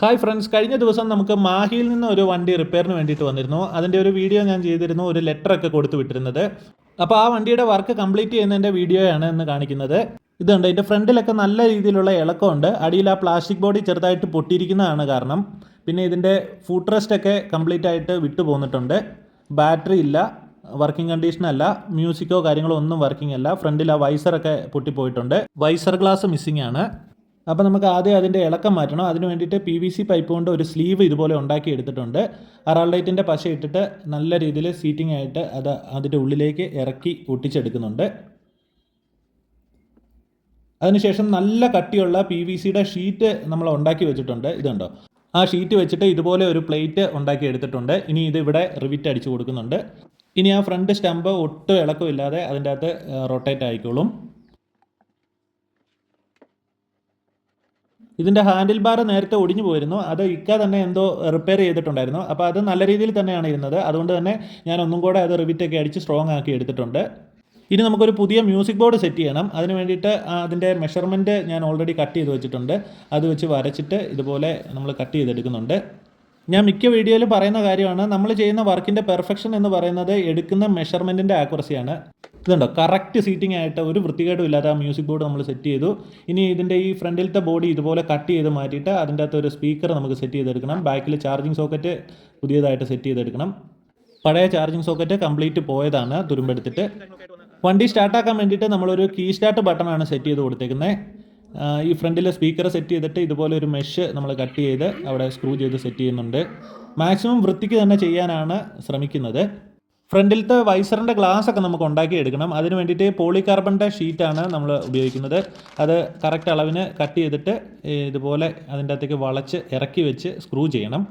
Hi friends കഴിഞ്ഞ ദിവസം നമുക്ക് മാഹിയിൽ നിന്ന് ഒരു വണ്ടി റിപ്പയറിന് വേണ്ടിയിട്ട് വന്നിരുന്നു. അതിന്റെ ഒരു വീഡിയോ ഞാൻ ചെയ്തിരുന്നു ഒരു ലെറ്റർ ഒക്കെ കൊടുത്തു വിട്ടിരുന്നത്. അപ്പോൾ ആ വണ്ടിയുടെ വർക്ക് കംപ്ലീറ്റ് ചെയ്യുന്നതിന്റെ വീഡിയോയാണ് എന്ന് കാണിക്കുന്നത്. ഇതുണ്ട് ഇതിന്റെ ഫ്രണ്ടിലൊക്കെ നല്ല രീതിയിലുള്ള ഇളക്കമുണ്ട് അടിയിൽ ആ പ്ലാസ്റ്റിക് ബോഡി ചെറുതായിട്ട് പൊട്ടിയിരിക്കുന്നതാണ് കാരണം. പിന്നെ ഇതിന്റെ ഫുഡ് റെസ്റ്റ് ഒക്കെ കംപ്ലീറ്റ് ആയിട്ട് വിട്ടു പോന്നിട്ടുണ്ട്. ബാറ്ററി ഇല്ല വർക്കിംഗ് കണ്ടീഷൻ അല്ല മ്യൂസിക്കോ കാര്യങ്ങളോ ഒന്നും വർക്കിംഗ് അല്ല. ഫ്രണ്ടിൽ ആ വൈസറൊക്കെ പൊട്ടിപ്പോയിട്ടുണ്ട്. വൈസർ ഗ്ലാസ് മിസ്സിംഗ് ആണ്. അപ്പോൾ നമുക്ക് ആദ്യം അതിന്റെ ഇളക്കം മാറ്റണം. അതിന് വേണ്ടിയിട്ട് പി വി സി പൈപ്പ് കൊണ്ട് ഒരു സ്ലീവ് ഇതുപോലെ ഉണ്ടാക്കി എടുത്തിട്ടുണ്ട്. അറാൾഡൈറ്റിന്റെ പശ ഇട്ടിട്ട് നല്ല രീതിയിൽ സീറ്റിംഗ് ആയിട്ട് അത് അതിന്റെ ഉള്ളിലേക്ക് ഇറക്കി ഒട്ടിച്ചെടുക്കുന്നുണ്ട്. അതിനുശേഷം നല്ല കട്ടിയുള്ള പി വി സിയുടെ ഷീറ്റ് നമ്മൾ ഉണ്ടാക്കി വെച്ചിട്ടുണ്ട്. ഇതുണ്ടോ ആ ഷീറ്റ് വെച്ചിട്ട് ഇതുപോലെ ഒരു പ്ലേറ്റ് ഉണ്ടാക്കി എടുത്തിട്ടുണ്ട്. ഇനി ഇത് ഇവിടെ റിവിറ്റ് അടിച്ചു കൊടുക്കുന്നുണ്ട്. ഇനി ആ ഫ്രണ്ട് സ്റ്റമ്പ് ഒട്ടും ഇളക്കമില്ലാതെ അതിന്റെ അകത്ത് റൊട്ടേറ്റ് ആയിക്കോളും. ഇതിന്റെ ഹാൻഡിൽ ബാർ നേരത്തെ ഒടിഞ്ഞു പോയിരുന്നു. അത് ഇക്ക തന്നെ എന്തോ റിപ്പയർ ചെയ്തിട്ടുണ്ടായിരുന്നു. അപ്പോൾ അത് നല്ല രീതിയിൽ തന്നെയാണ് ഇരുന്നത്. അതുകൊണ്ട് തന്നെ ഞാൻ ഒന്നും കൂടെ അത് റിവിറ്റൊക്കെ അടിച്ച് സ്ട്രോങ് ആക്കി എടുത്തിട്ടുണ്ട്. ഇനി നമുക്കൊരു പുതിയ മ്യൂസിക് ബോർഡ് സെറ്റ് ചെയ്യണം. അതിന് വേണ്ടിയിട്ട് അതിന്റെ മെഷർമെന്റ് ഞാൻ ഓൾറെഡി കട്ട് ചെയ്ത് വെച്ചിട്ടുണ്ട്. അത് വെച്ച് വരച്ചിട്ട് ഇതുപോലെ നമ്മൾ കട്ട് ചെയ്തെടുക്കുന്നുണ്ട്. ഞാൻ മിക്ക വീഡിയോയിലും പറയുന്ന കാര്യമാണ് നമ്മൾ ചെയ്യുന്ന വർക്കിന്റെ പെർഫെക്ഷൻ എന്ന് പറയുന്നത് എടുക്കുന്ന മെഷർമെന്റിന്റെ ആക്യുറസിയാണ് ഇതുണ്ടോ? കറക്റ്റ് സീറ്റിംഗ് ആയിട്ട് ഒരു വൃത്തികേടും ഇല്ലാത്ത ആ മ്യൂസിക് ബോർഡ് നമ്മൾ സെറ്റ് ചെയ്തു. ഇനി ഇതിന്റെ ഈ ഫ്രണ്ടിലത്തെ ബോഡി ഇതുപോലെ കട്ട് ചെയ്ത് മാറ്റിയിട്ട് അതിന്റെ അകത്ത് ഒരു സ്പീക്കർ നമുക്ക് സെറ്റ് ചെയ്തെടുക്കണം. ബാക്കിൽ ചാർജിങ് സോക്കറ്റ് പുതിയതായിട്ട് സെറ്റ് ചെയ്തെടുക്കണം. പഴയ ചാർജിങ് സോക്കറ്റ് കംപ്ലീറ്റ് പോയതാണ് തുരുമ്പെടുത്തിട്ട്. വണ്ടി സ്റ്റാർട്ടാക്കാൻ വേണ്ടിയിട്ട് നമ്മളൊരു കീ സ്റ്റാർട്ട് ബട്ടണാണ് സെറ്റ് ചെയ്ത് കൊടുത്തേക്കുന്നത് ഈ ഫ്രണ്ടിലെ സ്പീക്കർ സെറ്റ് ചെയ്തിട്ട് ഇതുപോലെ ഒരു മെഷ് നമ്മൾ കട്ട് ചെയ്ത് അവിടെ സ്ക്രൂ ചെയ്ത് സെറ്റ് ചെയ്യുന്നുണ്ട്. മാക്സിമം വൃത്തിക്ക് തന്നെ ചെയ്യാനാണ് ശ്രമിക്കുന്നത്. ഫ്രണ്ടിലത്തെ വൈസറിന്റെ ഗ്ലാസ് ഒക്കെ നമുക്ക് ഉണ്ടാക്കി എടുക്കണം. അതിന് വേണ്ടിയിട്ട് പോളികാർബണിന്റെ ഷീറ്റാണ് നമ്മൾ ഉപയോഗിക്കുന്നത്. അത് കറക്റ്റ് അളവിന് കട്ട് ചെയ്തിട്ട് ഇതുപോലെ അതിന്റെ അകത്തേക്ക് വളച്ച് ഇറക്കി വെച്ച് സ്ക്രൂ ചെയ്യണം.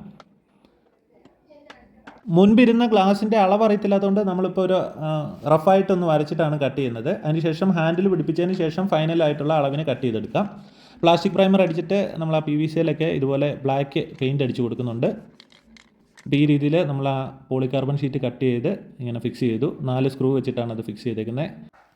മുൻപിരുന്ന ഗ്ലാസിന്റെ അളവ് അറിയത്തില്ലാത്തതുകൊണ്ട് നമ്മളിപ്പോൾ ഒരു റഫായിട്ടൊന്ന് വരച്ചിട്ടാണ് കട്ട് ചെയ്യുന്നത്. അതിനുശേഷം ഹാൻഡിൽ പിടിപ്പിച്ചതിന് ശേഷം ഫൈനലായിട്ടുള്ള അളവിന് കട്ട് ചെയ്തെടുക്കാം. പ്ലാസ്റ്റിക് പ്രൈമർ അടിച്ചിട്ട് നമ്മൾ ആ പി വി സിയിലൊക്കെ ഇതുപോലെ ബ്ലാക്ക് പെയിന്റ് അടിച്ചു കൊടുക്കുന്നുണ്ട്. ഈ രീതിയിൽ നമ്മൾ ആ പോളികാർബൺ ഷീറ്റ് കട്ട് ചെയ്ത് ഇങ്ങനെ ഫിക്സ് ചെയ്തു. നാല് സ്ക്രൂ വെച്ചിട്ടാണ് അത് ഫിക്സ് ചെയ്തേക്കുന്നത്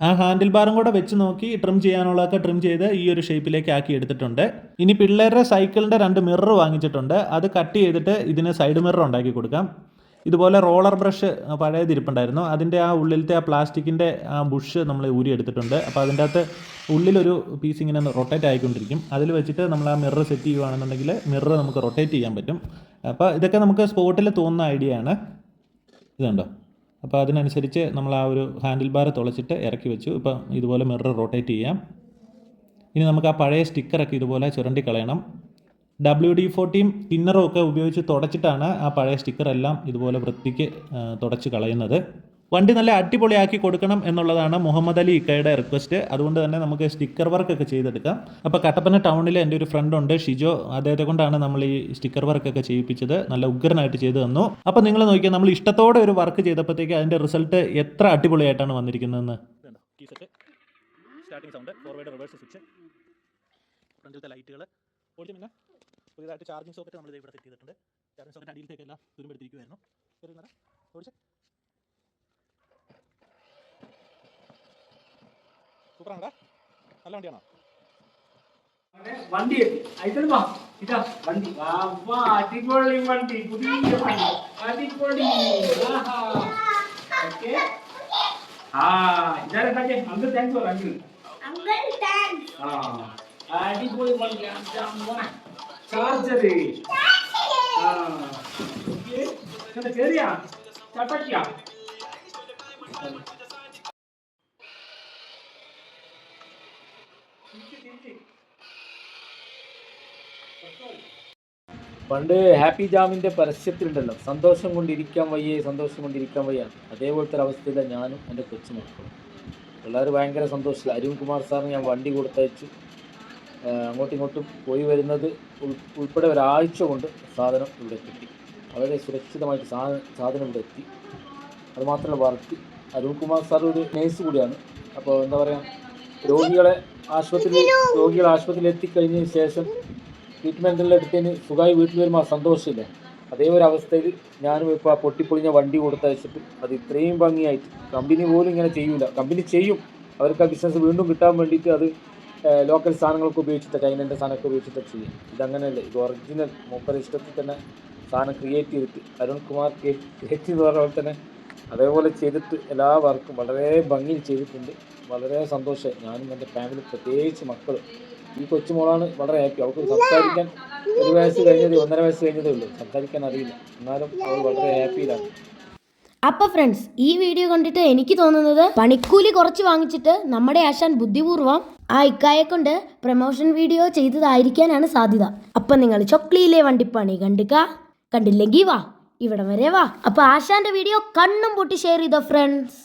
ആ ഹാൻഡിൽ ബാറും കൂടെ വെച്ച് നോക്കി ട്രിം ചെയ്യാനുള്ളതൊക്കെ ട്രിം ചെയ്ത് ഈ ഒരു ഷേപ്പിലേക്ക് ആക്കി എടുത്തിട്ടുണ്ട്. ഇനി പിള്ളേരുടെ സൈക്കിളിന്റെ രണ്ട് മിറർ വാങ്ങിച്ചിട്ടുണ്ട്. അത് കട്ട് ചെയ്തിട്ട് ഇതിന് സൈഡ് മിറർ ഉണ്ടാക്കി കൊടുക്കാം. ഇതുപോലെ റോളർ ബ്രഷ് പഴയതിരിപ്പുണ്ടായിരുന്നു. അതിന്റെ ആ ഉള്ളിലത്തെ ആ പ്ലാസ്റ്റിക്കിന്റെ ആ ബുഷ് നമ്മൾ ഊരി എടുത്തിട്ടുണ്ട്. അപ്പോൾ അതിന്റെ അകത്ത് ഉള്ളിലൊരു പീസ് ഇങ്ങനെ റൊട്ടേറ്റ് ആയിക്കൊണ്ടിരിക്കും. അതിൽ വെച്ചിട്ട് നമ്മൾ ആ മിറർ സെറ്റ് ചെയ്യുകയാണെന്നുണ്ടെങ്കിൽ മിറർ നമുക്ക് റൊട്ടേറ്റ് ചെയ്യാൻ പറ്റും. അപ്പോൾ ഇതൊക്കെ നമുക്ക് സ്പോട്ടിൽ തോന്നുന്ന ഐഡിയ ആണ്. ഇതുണ്ടോ? അപ്പോൾ അതിനനുസരിച്ച് നമ്മൾ ആ ഒരു ഹാൻഡിൽ ബാർ തുളച്ചിട്ട് ഇറക്കി വെച്ചു. ഇപ്പോൾ ഇതുപോലെ മിറർ റൊട്ടേറ്റ് ചെയ്യാം. ഇനി നമുക്ക് ആ പഴയ സ്റ്റിക്കറൊക്കെ ഇതുപോലെ ചുരണ്ടി കളയണം. ഡബ്ല്യു ഡി ഫോർട്ടിയും തിന്നറും ഒക്കെ ഉപയോഗിച്ച് തുടച്ചിട്ടാണ് ആ പഴയ സ്റ്റിക്കറെല്ലാം ഇതുപോലെ വൃത്തിക്ക് തുടച്ച് കളയുന്നത്. വണ്ടി നല്ല അടിപൊളിയാക്കി കൊടുക്കണം എന്നുള്ളതാണ് മുഹമ്മദ് അലി ഇക്കയുടെ റിക്വസ്റ്റ് അതുകൊണ്ട് തന്നെ നമുക്ക് സ്റ്റിക്കർ വർക്കൊക്കെ ചെയ്തെടുക്കാം. അപ്പോൾ കട്ടപ്പന ടൗണിൽ എന്റെ ഒരു ഫ്രണ്ട് ഉണ്ട് ഷിജോ. അദ്ദേഹത്തെ കൊണ്ടാണ് നമ്മൾ ഈ സ്റ്റിക്കർ വർക്കൊക്കെ ചെയ്യിപ്പിച്ചത്. നല്ല ഉഗ്രനായിട്ട് ചെയ്തു തന്നു. അപ്പോൾ നിങ്ങൾ നോക്കിയാൽ നമ്മൾ ഇഷ്ടത്തോടെ ഒരു വർക്ക് ചെയ്തപ്പോഴത്തേക്ക് അതിന്റെ റിസൾട്ട് എത്ര അടിപൊളിയായിട്ടാണ് വന്നിരിക്കുന്നതെന്ന്. സ്റ്റാർട്ടിംഗ് സൗണ്ട് ഫോർവേഡ് റിവേഴ്സ് ലൈറ്റുകൾ സോക്കറ്റ് നമ്മൾ ഇവിടെ സെറ്റ് ചെയ്തിട്ടുണ്ട്. ചാർജിംഗ് സോക്കറ്റ് അടിയിലത്തേക്കെല്ലാം തുരുമ്പെടുത്തിരിക്കുമായിരുന്നു ഓടിച്ച് സൂപ്പറാണടാ നല്ല വണ്ടിയാണോ വണ്ടി അയച്ചെടുപ്പാ ഇതാ വണ്ടി വാ വാ അടിപൊളി വണ്ടി പുതിയ വണ്ടി അടിപൊളി ആഹാ ഓക്കെ ആ ഇതാരെ കാക്കെ uncle thanks for uncle Uncle, thanks. ആ അടിപൊളി വണ്ടി ചാർജർ ആ ഓക്കെ കണ്ട കേറിയാ ചട്ടക്കിയാ പണ്ട് ഹാപ്പി ജാമിന്റെ പരസ്യത്തിലുണ്ടല്ലോ സന്തോഷം കൊണ്ടിരിക്കാൻ വയ്യേ സന്തോഷം കൊണ്ടിരിക്കാൻ വയ്യ. അതേപോലത്തെ ഒരു അവസ്ഥയിലാണ് ഞാനും എന്റെ കൊച്ചുമക്കളും പിള്ളേർ ഭയങ്കര സന്തോഷമില്ല അരുൺ കുമാർ സാറിന് ഞാൻ വണ്ടി കൊടുത്തയച്ചു. അങ്ങോട്ടും ഇങ്ങോട്ടും പോയി വരുന്നത് ഉൾ- ഉൾപ്പെടെ ഒരാഴ്ച കൊണ്ട് സാധനം ഇവിടെ കിട്ടി വളരെ സുരക്ഷിതമായിട്ട് സാധനം ഇവിടെ എത്തി. അതുമാത്രമല്ല വർക്ക്. അരുൺ കുമാർ സാർ ഒരു നേഴ്സ് കൂടിയാണ്. അപ്പോൾ എന്താ പറയുക രോഗികളെ ആശുപത്രിയിൽ രോഗികളെ ആശുപത്രിയിൽ എത്തിക്കഴിഞ്ഞതിന് ശേഷം ട്രീറ്റ്മെന്റെല്ലാം എടുത്തതിന് സുഖമായി വീട്ടിൽ വരുമ്പോൾ സന്തോഷമില്ലേ? അതേ ഒരു അവസ്ഥയിൽ ഞാനും ഇപ്പോൾ ആ പൊട്ടിപ്പൊളിഞ്ഞ വണ്ടി കൊടുത്തയച്ചിട്ട് അത് ഇത്രയും ഭംഗിയായിട്ട് കമ്പനി പോലും ഇങ്ങനെ ചെയ്യൂല. കമ്പനി ചെയ്യും. അവർക്ക് ആ ബിസിനസ് വീണ്ടും കിട്ടാൻ വേണ്ടിയിട്ട് അത് ലോക്കൽ സാധനങ്ങളൊക്കെ ഉപയോഗിച്ചിട്ട് ചൈനന്റെ സാധനമൊക്കെ ഉപയോഗിച്ചിട്ട് ചെയ്യും. ഇതങ്ങനെയല്ല? ഇത് ഒറിജിനൽ മൂപ്പര ഇഷ്ടത്തിൽ തന്നെ സാധനം ക്രിയേറ്റ് ചെയ്തിട്ട് അരുൺ കുമാർ ക്രിയേറ്റ് പറഞ്ഞ പോലെ തന്നെ അതേപോലെ ചെയ്തിട്ട് എല്ലാ വർക്കും വളരെ ഭംഗിയിൽ ചെയ്തിട്ടുണ്ട്. വളരെ സന്തോഷം ഞാനും എന്റെ ഫാമിലി പ്രത്യേകിച്ച് മക്കൾ ഈ കൊച്ചുമോളാണ് വളരെ ഹാപ്പി അവൾക്ക് സംസാരിക്കാൻ ഒരു വയസ്സ് കഴിഞ്ഞതേ ഒന്നര വയസ്സ് കഴിഞ്ഞതേ ഉള്ളൂ. സംസാരിക്കാൻ അറിയില്ല. എന്നാലും അവൾ വളരെ ഹാപ്പിയിലാണ് അപ്പൊ ഫ്രണ്ട്സ് ഈ വീഡിയോ കണ്ടിട്ട് എനിക്ക് തോന്നുന്നത് പണിക്കൂലി കുറച്ച് വാങ്ങിച്ചിട്ട് നമ്മുടെ ആശാൻ ബുദ്ധിപൂർവം ആ ഇക്കായെ കൊണ്ട് പ്രൊമോഷൻ വീഡിയോ ചെയ്തതായിരിക്കാനാണ് സാധ്യത. അപ്പൊ നിങ്ങൾ ചൊക്ലിയിലെ വണ്ടിപ്പണി കണ്ടുക. കണ്ടില്ലെങ്കിൽ വാ ഇവിടം വരെ വാ. അപ്പൊ ആശാന്റെ വീഡിയോ കണ്ണും പൊട്ടി ഷെയർ ചെയ്തോ ഫ്രണ്ട്സ്